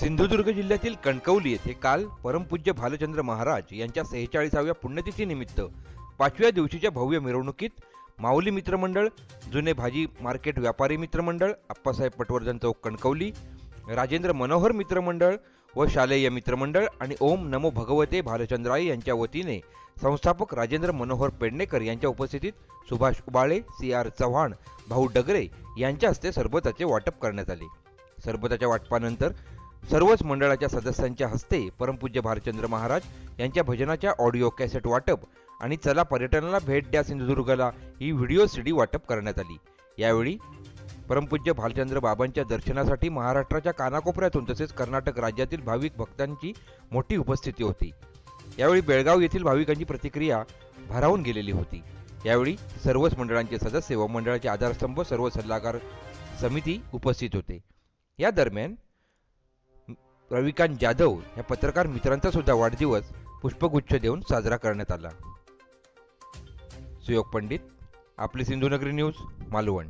सिंधुदुर्ग जिल्ह्यातील कणकवली येथे काल परमपूज्य भालचंद्र महाराज यांच्या सेहेचाळीसाव्या पुण्यतिथीनिमित्त पाचव्या दिवशीच्या भव्य मिरवणुकीत माऊली मित्रमंडळ जुने भाजी मार्केट व्यापारी मित्रमंडळ आप्पासाहेब पटवर्धन चौक कणकवली राजेंद्र मनोहर मित्रमंडळ व शालेय मित्रमंडळ आणि ओम नमो भगवते भालचंद्राय यांच्या वतीने संस्थापक राजेंद्र मनोहर पेडणेकर यांच्या उपस्थितीत सुभाष उबाळे सी आर चव्हाण भाऊ डगरे यांच्या हस्ते सरबताचे वाटप करण्यात आले. सरबताच्या वाटपानंतर सर्वच मंडळाच्या सदस्यांच्या हस्ते परमपूज्य भालचंद्र महाराज यांच्या भजनाच्या ऑडिओ कॅसेट वाटप आणि चला पर्यटनाला भेट द्या सिंधुदुर्गला ही व्हिडिओ सीडी वाटप करण्यात आली. यावेळी परमपूज्य भालचंद्र बाबांच्या दर्शनासाठी महाराष्ट्राच्या कानाकोपऱ्यातून तसेच कर्नाटक राज्यातील भाविक भक्तांची मोठी उपस्थिती होती. यावेळी बेळगाव येथील भाविकांची प्रतिक्रिया भारावून गेलेली होती. यावेळी सर्वच मंडळांचे सदस्य व मंडळाचे आधारस्तंभ सर्व सल्लागार समिती उपस्थित होते. या दरम्यान रविकांत जाधव या पत्रकार मित्रांचा सुद्धा वाढदिवस पुष्पगुच्छ देऊन साजरा करण्यात आला. सुयोग पंडित आपली सिंधुनगरी न्यूज मालवण.